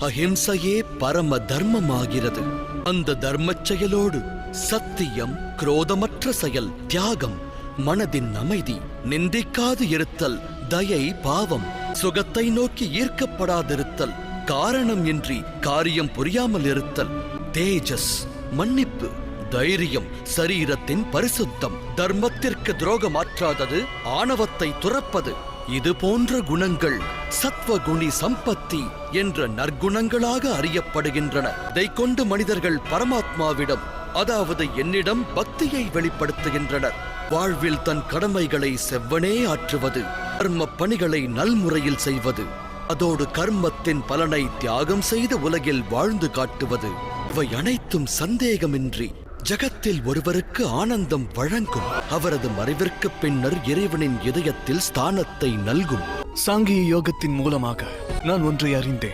அஹிம்சையே பரம தர்மமாகிறது. அந்த தர்மச் செயலோடு சத்தியம் குரோதமற்ற செயல் தியாகம் மனதின் அமைதி நிந்திக்காது இருத்தல் தயை பாவம் சுகத்தை நோக்கி ஈர்க்கப்படாதிருத்தல் காரணம் இன்றி காரியம் புரியாமல் இருத்தல் தேஜஸ் மன்னிப்பு தைரியம் சரீரத்தின் பரிசுத்தம் தர்மத்திற்கு துரோகமாற்றாதது ஆணவத்தை துறப்பது இது போன்ற குணங்கள் சத்வகுணி சம்பத்தி என்ற நற்குணங்களாக அறியப்படுகின்றன. இதை கொண்டு மனிதர்கள் பரமாத்மாவிடம் அதாவது என்னிடம் பக்தியை வெளிப்படுத்துகின்றனர். வாழ்வில் தன் கடமைகளை செவ்வனே ஆற்றுவது கர்ம பணிகளை நல்முறையில் செய்வது அதோடு கர்மத்தின் பலனை தியாகம் செய்து உலகில் வாழ்ந்து காட்டுவது இவை அனைத்தும் சந்தேகமின்றி ஜகத்தில் ஒருவருக்கு ஆனந்தம் வழங்கும். அவரது மறைவிற்கு பின்னர் இறைவனின் இதயத்தில் ஸ்தானத்தை நல்கும். சாங்கிய யோகத்தின் மூலமாக நான் ஒன்றை அறிந்தேன்.